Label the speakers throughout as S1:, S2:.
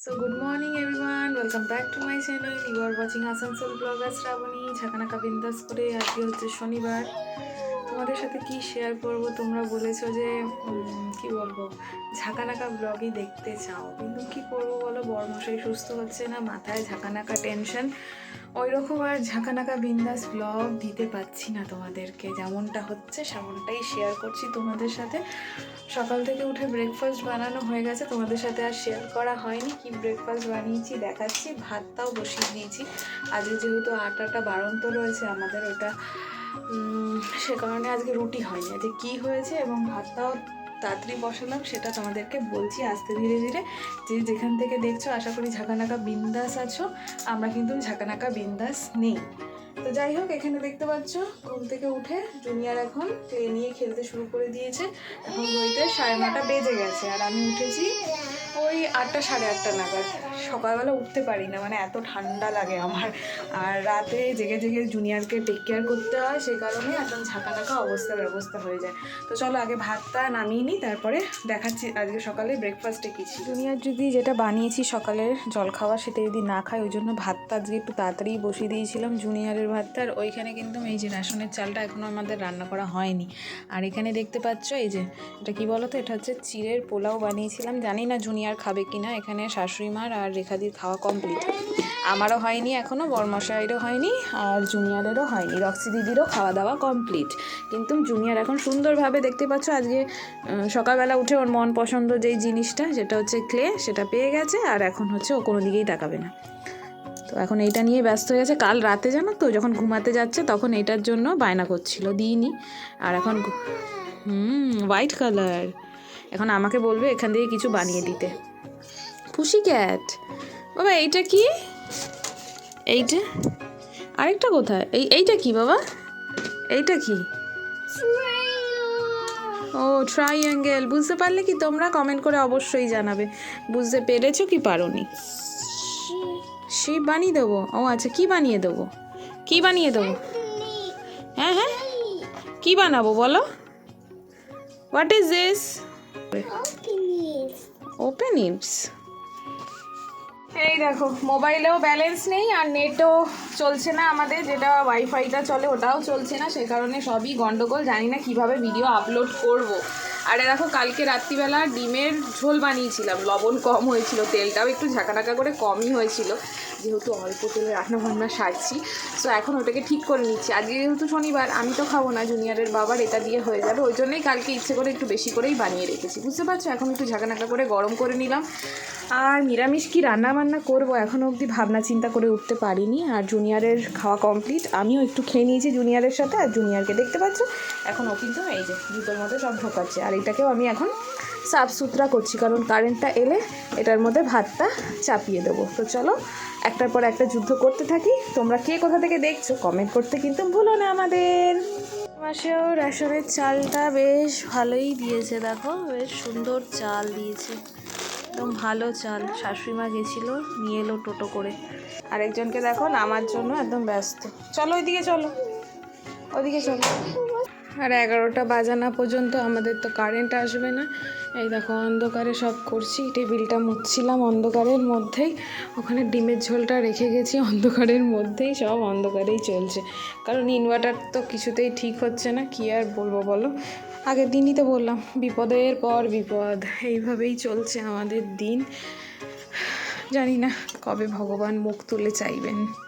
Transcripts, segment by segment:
S1: So good morning everyone, welcome back to my channel. You are watching Asansol blogger Shrabani ঝাঁকানাকা বিন্দাস করে আজকে হচ্ছে শনিবার তোমাদের সাথে কি শেয়ার করব? তোমরা বলেছ যে কি বলব? ঝাঁকানাকা ব্লগই দেখতে চাও। কিন্তু কি করব বলো? বরমশাই সুস্থ হচ্ছে না, মাথায় ঝাঁকানাকা টেনশন ওই রকম আর ঝাঁকানাকা বিন্দাস ব্লগ দিতে পাচ্ছি না তোমাদেরকে। যেমনটা হচ্ছে সেমনটাই শেয়ার করছি তোমাদের সাথে। সকাল থেকে উঠে ব্রেকফাস্ট বানানো হয়ে গেছে, তোমাদের সাথে আর শেয়ার করা হয়নি। কি ব্রেকফাস্ট বানিয়েছি দেখাচ্ছি, ভাতটাও বসিয়ে দিয়েছি। আজকে যেহেতু আটাটা বাড়ন্ত রয়েছে, আমাদের ওটা সে কারণে আজকে রুটি হয়নি। আজকে কী হয়েছে এবং ভাতটাও তাড়াতাড়ি বসালাম, সেটা তোমাদেরকে বলছি আস্তে ধীরে ধীরে। যে যেখান থেকে দেখছ, আশা করি ঝাঁকানাকা বিন্দাস আছো। আমরা কিন্তু ঝাঁকানাকা বিন্দাস নেই। তো যাই হোক, এখানে দেখতে পাচ্ছ, ঘুম থেকে উঠে জুনিয়র এখন ক্লে নিয়ে খেলতে শুরু করে দিয়েছে। এখন ঘড়িতে সাড়ে নটা বেজে গেছে, আর আমি উঠেছি ওই আটটা সাড়ে আটটা নাগাদ। সকালবেলা উঠতে পারি না মানে এত ঠান্ডা লাগে আমার। আর রাতে জেগে জেগে জুনিয়রকে টেক কেয়ার করতে হয়, সেই কারণে একদম ঝাঁকানাকা অবস্থা ব্যবস্থা হয়ে যায়। তো চলো আগে ভাতটা নামিয়ে নিই, তারপরে দেখাচ্ছি আজকে সকালে ব্রেকফাস্টে কী জুনিয়র যদি যেটা বানিয়েছি সকালের জল খাওয়া, সেটা যদি না খায়, ওই জন্য ভাতটা আজকে একটু তাড়াতাড়ি বসিয়ে দিয়েছিলাম জুনিয়রের ভাতটা। আর ওইখানে কিন্তু এই যে রেশনের চালটা এখনও আমাদের রান্না করা হয়নি। আর এখানে দেখতে পাচ্ছ, এই যে, এটা কি বলো তো এটা হচ্ছে চিড়ের পোলাও বানিয়েছিলাম। জানি না জুনিয়র খাবে কি না, এখানে শাশুড়ি মার আর রেখাদির খাওয়া কমপ্লিট আমারও হয়নি এখনও বরমশাইরও হয়নি আর জুনিয়রেরও হয়নি, রক্সি দিদিরও খাওয়া দাওয়া কমপ্লিট কিন্তু জুনিয়র এখন সুন্দরভাবে দেখতে পাচ্ছ, আজকে সকালবেলা উঠে ওর মন পছন্দ যেই জিনিসটা, সেটা হচ্ছে ক্লে সেটা পেয়ে গেছে আর এখন হচ্ছে ও কোনো দিকেই তাকাবে না। তো এখন এইটা নিয়ে ব্যস্ত হয়ে গেছে, কাল রাতে জানো তো, যখন ঘুমাতে যাচ্ছে তখন এটার জন্য বায়না করছিল, দিইনি। আর এখন হুম হোয়াইট কালার এখন আমাকে বলবে এখান থেকে কিছু বানিয়ে দিতে। পুষি ক্যাট? বাবা এইটা কি? এইটা? আরেকটা কোথায়? এই এইটা কি বাবা? এইটা কি? ও ট্রাইঅ্যাঙ্গেল বুঝতে পারলে কি তোমরা কমেন্ট করে অবশ্যই জানাবে। বুঝতে পেরেছ কি পারোনি? শিপ বানিয়ে দেবো। ও আচ্ছা কি বানিয়ে দেবো? কি বানিয়ে দেবো? হ্যাঁ হ্যাঁ। কি বানাবো বলো? What is this open oops এই দেখো মোবাইলেও ব্যালেন্স নেই আর নেটও চলছে না আমাদের যেটা ওয়াইফাইটা চলে ওটাও চলছে না সে কারণে সবই গন্ডগোল। জানি না কীভাবে ভিডিও আপলোড করব। আর দেখো, কালকে রাত্রিবেলা ডিমের ঝোল বানিয়েছিলাম। লবণ কম হয়েছিল, তেলটাও একটু ঝাঁকাটাকা করে কমই হয়েছিল। যেহেতু অল্প তেলে রান্না বান্না সারছি সো এখন ওটাকে ঠিক করে নিচ্ছি। আজকে যেহেতু শনিবার, আমি তো খাব না, জুনিয়রের বাবার এটা দিয়ে হয়ে যাবে। ওই জন্যই কালকে ইচ্ছে করে একটু বেশি করেই বানিয়ে রেখেছি। বুঝতে পারছ? এখন একটু ঝাঁকানাকা করে গরম করে নিলাম। আর নিরামিষ কি রান্না বান্না করব? এখনও অবধি ভাবনা চিন্তা করে উঠতে পারিনি। আর জুনিয়রের খাওয়া কমপ্লিট। আমিও একটু খেয়ে নিয়েছি জুনিয়রের সাথে। আর জুনিয়রকে দেখতে পাচ্ছ? এখন ও কিন্তু এই যে, জুতোর মধ্যে সব ঢোকাচ্ছে। আর এটাকেও আমি এখন সাফ সুতরা করছি কারণ কারেন্টটা এলে এটার মধ্যে ভাতটা চাপিয়ে দেবো। তো চলো একটার পর একটা যুদ্ধ করতে থাকি। তোমরা কে কোথা থেকে দেখছ? কমেন্ট করতে কিন্তু ভুলো না আমাদের। মাসেও রেশনের চালটা বেশ ভালোই দিয়েছে দেখো বেশ সুন্দর চাল দিয়েছে। একদম ভালো চাল শাশুড়ি মা গেছিল নিয়ে এলো টোটো করে। আরেকজনকে দেখো নামার জন্য একদম ব্যস্ত। চলো ওইদিকে চলো। ওইদিকে চলো। আর এগারোটা বাজানা পর্যন্ত আমাদের তো কারেন্ট আসবে না। এই দেখো অন্ধকারে সব করছি, টেবিলটা মুছছিলাম অন্ধকারের মধ্যেই। ওখানে ডিমের ঝোলটা রেখে গেছি অন্ধকারের মধ্যেই, সব অন্ধকারেই চলছে। কারণ ইনভার্টার তো কিছুতেই ঠিক হচ্ছে না, কি আর বলব বলো? আগের দিনই তো বললাম, বিপদের পর বিপদ, এইভাবেই চলছে আমাদের দিন। জানি না কবে ভগবান মুখ তুলে চাইবেন।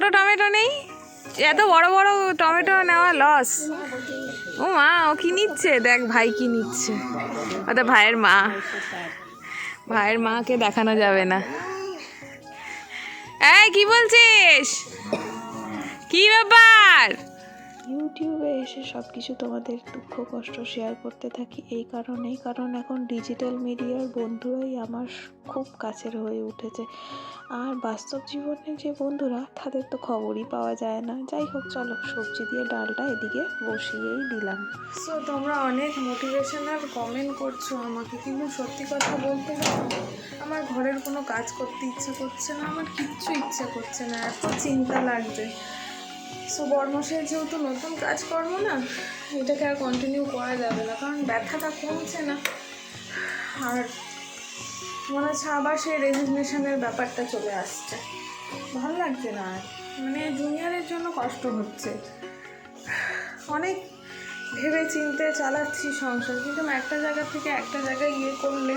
S1: ছোট টমেটো নেই? এত বড় বড় টমেটো নেওয়া লস ও মা, ও কি নিচ্ছে? দেখ, ভাই কি নিচ্ছে। অর্থাৎ ভাইয়ের মা। ভাইয়ের মাকে দেখানো যাবে না। এই, কি বলছিস? কি ব্যাপার? ইউটিউবে এসে সব কিছু তোমাদের দুঃখ, কষ্ট শেয়ার করতে থাকি। এই কারণেই কারণ এখন ডিজিটাল মিডিয়ার বন্ধুরাই আমার খুব কাছের হয়ে উঠেছে। আর বাস্তব জীবনে যে বন্ধুরা, তাদের তো খবরই পাওয়া যায় না। যাই হোক, চলো, সবজি দিয়ে ডালটা এদিকে বসিয়েই দিলাম। সো তোমরা অনেক মোটিভেশনাল কমেন্ট করছ আমাকে, কিন্তু সত্যি কথা বলতে আমার ঘরের কোনো কাজ করতে ইচ্ছে করছে না, আমার কিচ্ছু ইচ্ছে করছে না, এত চিন্তা লাগছে। সো বর্মশের যেহেতু নতুন কাজকর্ম না, এটাকে আর কন্টিনিউ করা যাবে না, কারণ ব্যথাটা কমছে না। আর মনে হচ্ছে আবার সেই রেজিগনেশনের ব্যাপারটা চলে আসছে। ভালো লাগছে না আর। মানে জুনিয়রের জন্য কষ্ট হচ্ছে। অনেক ভেবে চিনতে চালাচ্ছি সংসার, কিন্তু একটা জায়গা থেকে একটা জায়গায় ইয়ে করলে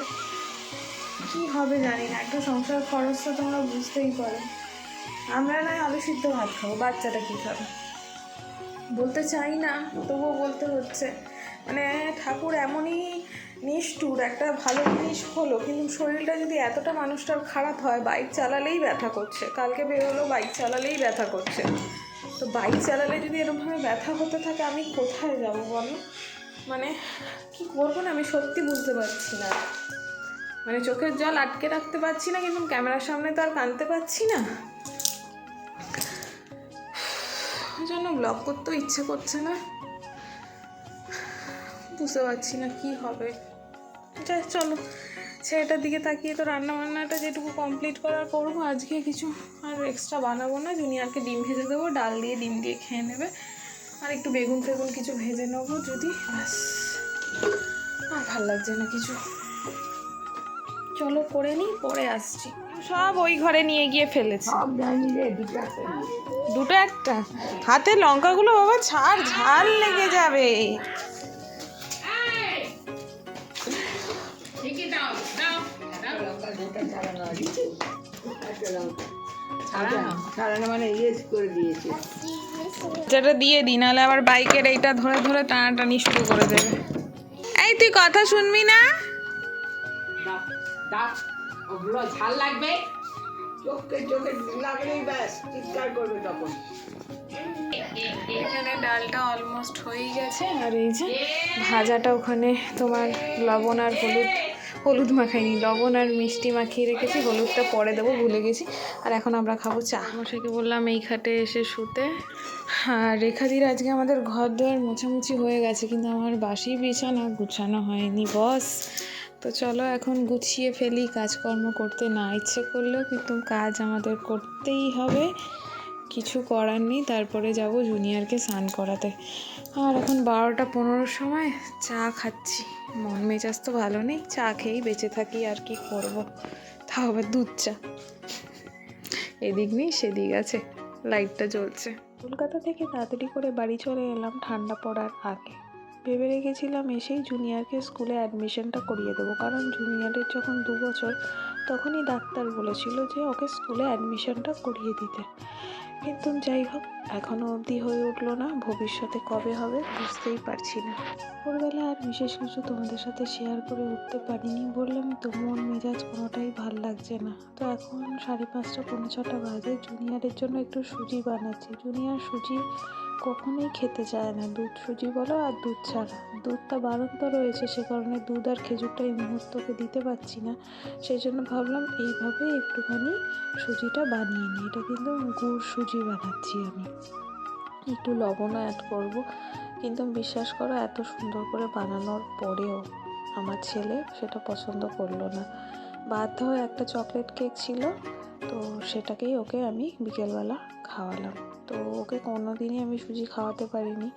S1: কি হবে জানি না, একটা সংসার খরচ তো তোমরা বুঝতেই পারো। আমরা নয় আলু সিদ্ধ ভাত খাব, বাচ্চাটা কী খাবে? বলতে চাই না, তবুও বলতে হচ্ছে। মানে ঠাকুর এমনই নিষ্ঠুর, একটা ভালো জিনিস হলো, কিন্তু শরীরটা যদি এতটা মানুষটার খারাপ হয় বাইক চালালেই ব্যথা করছে। কালকে বেরোলো বাইক চালালেই ব্যথা করছে। তো বাইক চালালে যদি এরকমভাবে ব্যথা হতে থাকে, আমি কোথায় যাব বলো? মানে কি করব না, আমি সত্যি বুঝতে পারছি না। মানে চোখের জল আটকে রাখতে পারছি না, কিন্তু ক্যামেরার সামনে তো আর কানতে পারছি না। জন্য ব্লগ করতেও ইচ্ছে করছে না। বুঝতে পারছি না কি হবে। যাই চলো, ছেলেটার দিকে তাকিয়ে তো রান্না বান্নাটা যেটুকু কমপ্লিট করার করব, আজকে কিছু আর এক্সট্রা বানাবো না। জুনিয়রকে ডিম ভেজে দেবো, ডাল দিয়ে ডিম দিয়ে খেয়ে নেবে। আর একটু বেগুন ফেগুন কিছু ভেজে নেব যদি, ব্যাস। আর ভালো লাগছে না কিছু। চলো করে নিই পরে আসছি। সব ওই ঘরে নিয়ে গিয়ে ফেলেছি।
S2: দুটো একটা নিয়ে।
S1: দুটো একটা? হাতে লঙ্কাগুলো বাবা ছাড় ঝাল লেগে যাবে।
S2: মানে দিয়েছে।
S1: যেটা দিয়ে দিই নাহলে আবার বাইকের এইটা ধরে ধরে টানাটানি শুরু করে দেবে। এই তুই কথা শুনবি না?
S2: দাও ওগুলো ঝাল লাগবে। চোখে চোখে লাগলেই ব্যাস চিৎকার করবে তখন।
S1: এখানে ডালটা অলমোস্ট হয়েই গেছে আর এই যে ভাজাটা ওখানে তোমার লবণ আর হলুদ হলুদ মাখাইনি লবণ আর মিষ্টি মাখিয়ে রেখেছি হলুদটা পরে দেবো ভুলে গেছি। আর এখন আমরা খাব চা। মশাইকে বললাম এই খাটে এসে শুতে। আর রেখাদির আজকে আমাদের ঘর দোয়ার মোছামুছি হয়ে গেছে কিন্তু আমার বাসি বিছানা গুছানো হয়নি বস। তো চলো এখন গুছিয়ে ফেলি, কাজকর্ম করতে না ইচ্ছে করলেও কিন্তু কাজ আমাদের করতেই হবে। কিছু করার নেই, তারপরে যাব জুনিয়রকে স্নান করাতে। আর এখন বারোটা পনেরোর সময় চা খাচ্ছি। মন মেজাজ তো ভালো নেই, চা খেয়েই বেঁচে থাকি, আর কি করব? তাও আবার দুধ চা। এদিক নেই, সেদিক আছে লাইটটা জ্বলছে। কলকাতা থেকে তাড়াতাড়ি করে বাড়ি চলে এলাম, ঠান্ডা পড়ার আগে। ভেবে রেখেছিলাম এসেই জুনিয়রকে স্কুলে অ্যাডমিশনটা করিয়ে দেবো। কারণ জুনিয়রের যখন দু বছর, তখনই ডাক্তার বলেছিল যে ওকে স্কুলে অ্যাডমিশনটা করিয়ে দিতে। কিন্তু যাই হোক এখনও অবধি হয়ে উঠল না, ভবিষ্যতে কবে হবে বুঝতেই পারছি না। ভোরবেলা আর বিশেষ কিছু তোমাদের সাথে শেয়ার করে উঠতে পারিনি বললাম তো মন মেজাজ কোনোটাই ভালো লাগছে না। তো এখন সাড়ে পাঁচটা পৌনে ছটা বাজে, জুনিয়রের জন্য একটু সুজি বানাচ্ছি। জুনিয়র সুজি কখনোই খেতে চায় না। দুধ সুজি বলো আর দুধ ছাড়া। দুধটা বারণ তো রয়েছে, সে কারণে দুধ আর খেজুরটা এই মুহূর্তকে দিতে পারছি না। সেই জন্য ভাবলাম এইভাবে একটুখানি সুজিটা বানিয়ে নিই। এটা কিন্তু গুড় সুজি বানাচ্ছি আমি। একটু লবণও অ্যাড করব। কিন্তু বিশ্বাস করো, এত সুন্দর করে বানানোর পরেও আমার ছেলে সেটা পছন্দ করল না। বাধ্য হয়ে একটা চকলেট কেক ছিল, তো সেটাকেই ওকে আমি বিকেলবেলা খাওয়ালাম। তো ওকে দিনই আমি সুজি খাওয়াতে পারিনি।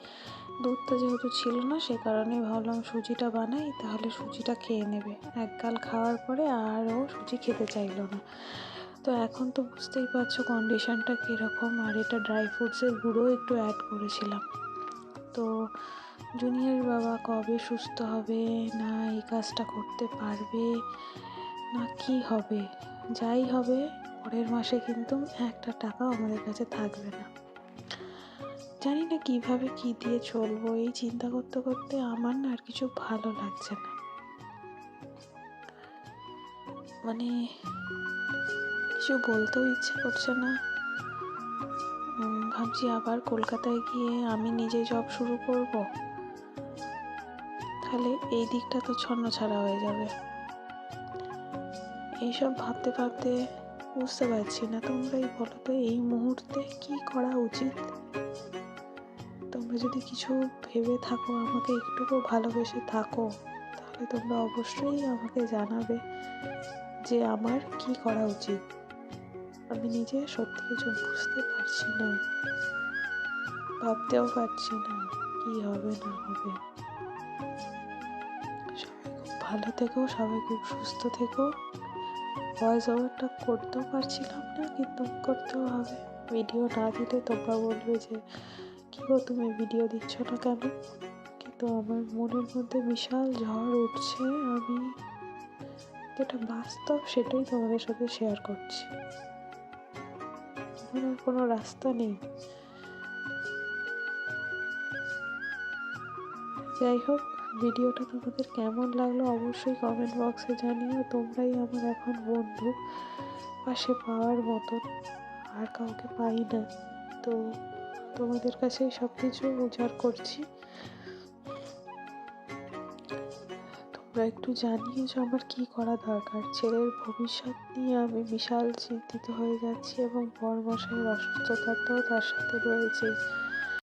S1: দুধটা যেহেতু ছিল না, সে কারণে ভাবলাম সুজিটা বানাই, তাহলে সুজিটা খেয়ে নেবে। এক গাল খাওয়ার পরে আর ও সুজি খেতে চাইলো না। তো এখন তো বুঝতেই পারছ কন্ডিশানটা কীরকম, আর এটা ড্রাই ফ্রুটসের গুঁড়ো একটু অ্যাড করেছিলাম। তো জুনিয়র বাবা কবে সুস্থ হবে, না এই কাজটা করতে পারবে, না কি হবে? যাই হবে, পরের মাসে কিন্তু একটা টাকাও আমাদের কাছে থাকবে না। জানি না কীভাবে কি দিয়ে চলবো, এই চিন্তা করতে করতে আমার না আর কিছু ভালো লাগছে না। মানে কিছু বলতেও ইচ্ছে করছে না। ভাবছি আবার কলকাতায় গিয়ে আমি নিজে জব শুরু করব। তাহলে এই দিকটা তো ছন্ন ছাড়া হয়ে যাবে। এইসব ভাবতে ভাবতে বুঝতে পারছি না তোমরাই বলো তো, এই মুহূর্তে কি করা উচিত? তোমরা যদি কিছু ভেবে থাকো, আমাকে একটুকু ভালোবেসে থাকো, তাহলে তোমরা অবশ্যই আমাকে জানাবে যে আমার কি করা উচিত। আমি নিজে সত্যি কিছু বুঝতে পারছি না,
S3: ভাবতেও পারছি না কি হবে, না হবে। সবাই খুব ভালো থেকো, সবাই খুব সুস্থ থেকো। ভয়েস ওভারটা করতেও পারছিলাম না, কিন্তু করতেও হবে। ভিডিও না দিলে তোমরা বলবে যে কী গো তুমি ভিডিও দিচ্ছ না কেন? কিন্তু আমার মনের মধ্যে বিশাল ঝড় উঠছে আমি যেটা বাস্তব সেটাই তোমাদের সাথে শেয়ার করছি। আমার আর কোনো রাস্তা নেই। যাই হোক ভিডিওটা তোমাদের কেমন লাগল অবশ্যই কমেন্ট বক্সে জানিও, তোমরাই আমার এখন বন্ধু, পাশে পাওয়ার মতন, আর কাউকে পাই না। তো তোমাদের কাছেই সব কিছু উজাড় করছি। তোমরা একটু জানিও যে আমার কি করা দরকার। ছেলের ভবিষ্যৎ নিয়ে আমি বিশাল চিন্তিত হয়ে যাচ্ছি এবং বর বরমশাইয়ের অসুস্থতাটাও তার সাথে রয়েছে।